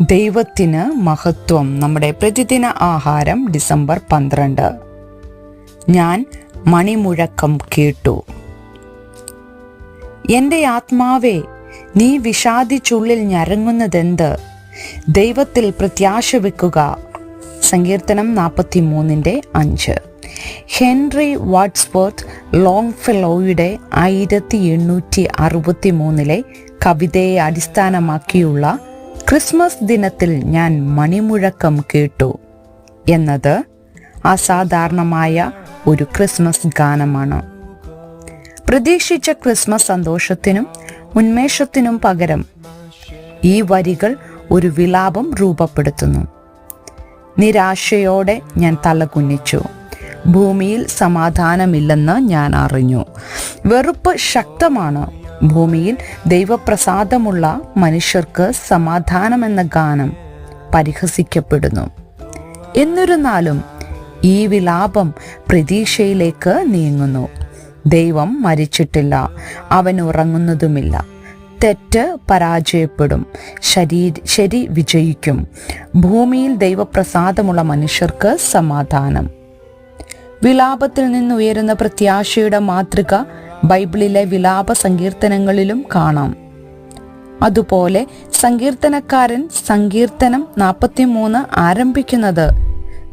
ദൈവത്തിന് മഹത്വം. നമ്മുടെ പ്രതിദിന ആഹാരം ഡിസംബർ പന്ത്രണ്ട്. ഞാൻ മണിമുഴക്കം കേട്ടു. എന്റെ ആത്മാവേ നീ വിഷാദിച്ചുള്ളിൽ ഞരങ്ങുന്നതെന്ത്? ദൈവത്തിൽ പ്രത്യാശ വെക്കുക സങ്കീർത്തനം നാൽപ്പത്തി മൂന്നിന്റെ അഞ്ച്. ഹെൻറി വാട്സ്വർത്ത് ലോങ് ഫെലോയുടെ ആയിരത്തി എണ്ണൂറ്റി അറുപത്തി മൂന്നിലെ കവിതയെ അടിസ്ഥാനമാക്കിയുള്ള ക്രിസ്മസ് ദിനത്തിൽ ഞാൻ മണിമുഴക്കം കേട്ടു എന്നത് അസാധാരണമായ ഒരു ക്രിസ്മസ് ഗാനമാണ്. പ്രതീക്ഷിച്ച ക്രിസ്മസ് സന്തോഷത്തിനും ഉന്മേഷത്തിനും പകരം ഈ വരികൾ ഒരു വിലാപം രൂപപ്പെടുത്തുന്നു. നിരാശയോടെ ഞാൻ തലകുനിച്ചു. ഭൂമിയിൽ സമാധാനമില്ലെന്ന് ഞാൻ അറിഞ്ഞു. വെറുപ്പ് ശക്തമാണ്. ഭൂമിയിൽ ദൈവപ്രസാദമുള്ള മനുഷ്യർക്ക് സമാധാനം എന്ന ഗാനം പരിഹസിക്കപ്പെടുന്നു. എന്നിരുന്നാലും ഈ വിലാപം പ്രതീക്ഷയിലേക്ക് നീങ്ങുന്നു. ദൈവം മരിച്ചിട്ടില്ല അവൻ ഉറങ്ങുന്നതുമില്ല. തെറ്റ് പരാജയപ്പെടും ശരീ ശരി വിജയിക്കും. ഭൂമിയിൽ ദൈവപ്രസാദമുള്ള മനുഷ്യർക്ക് സമാധാനം. വിലാപത്തിൽ നിന്നുയരുന്ന പ്രത്യാശയുടെ മാതൃക ബൈബിളിലെ വിലാപ സങ്കീർത്തനങ്ങളിലും കാണാം. അതുപോലെ സങ്കീർത്തനക്കാരൻ സങ്കീർത്തനം നാൽപ്പത്തിമൂന്ന് ആരംഭിക്കുന്നത്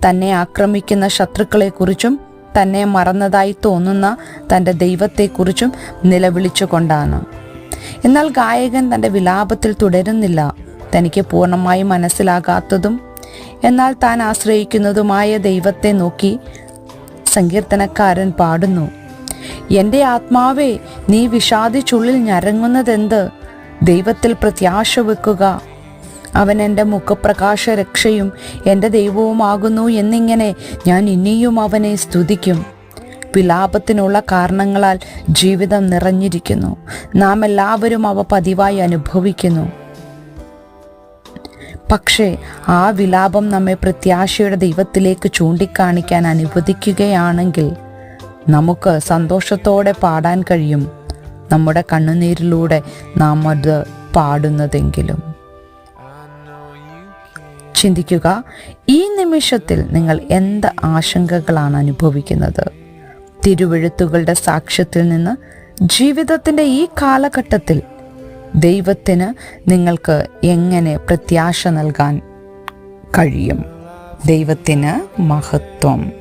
തന്നെ ആക്രമിക്കുന്ന ശത്രുക്കളെക്കുറിച്ചും തന്നെ മറന്നതായി തോന്നുന്ന തന്റെ ദൈവത്തെക്കുറിച്ചും നിലവിളിച്ചുകൊണ്ടാണ്. എന്നാൽ ഗായകൻ തന്റെ വിലാപത്തിൽ തുടരുന്നില്ല. തനിക്ക് പൂർണമായി മനസ്സിലാകാത്തതും എന്നാൽ താൻ ആശ്രയിക്കുന്നതുമായ ദൈവത്തെ നോക്കി സങ്കീർത്തനക്കാരൻ പാടുന്നു. എന്റെ ആത്മാവേ നീ വിഷാദിച്ചുള്ളിൽ ഞരങ്ങുന്നതെന്ത്? ദൈവത്തിൽ പ്രത്യാശ വെക്കുക. അവൻ എന്റെ മുഖപ്രകാശ രക്ഷയും എന്റെ ദൈവവുമാകുന്നു എന്നിങ്ങനെ ഞാൻ ഇനിയും അവനെ സ്തുതിക്കും. വിലാപത്തിനുള്ള കാരണങ്ങളാൽ ജീവിതം നിറഞ്ഞിരിക്കുന്നു. നാം എല്ലാവരും അവ പതിവായി അനുഭവിക്കുന്നു. പക്ഷേ ആ വിലാപം നമ്മെ പ്രത്യാശയുടെ ദൈവത്തിലേക്ക് ചൂണ്ടിക്കാണിക്കാൻ അനുവദിക്കുകയാണെങ്കിൽ നമുക്ക് സന്തോഷത്തോടെ പാടാൻ കഴിയും. നമ്മുടെ കണ്ണുനീരിലൂടെ നാം അത് പാടുന്നതെങ്കിലും. ചിന്തിക്കുക ഈ നിമിഷത്തിൽ നിങ്ങൾ എന്ത് ആശങ്കകളാണ് അനുഭവിക്കുന്നത്? തിരുവെഴുത്തുകളുടെ സാക്ഷ്യത്തിൽ നിന്ന് ജീവിതത്തിന്റെ ഈ കാലഘട്ടത്തിൽ ദൈവത്തിന് നിങ്ങൾക്ക് എങ്ങനെ പ്രത്യാശ നൽകാൻ കഴിയും? ദൈവത്തിന് മഹത്വം.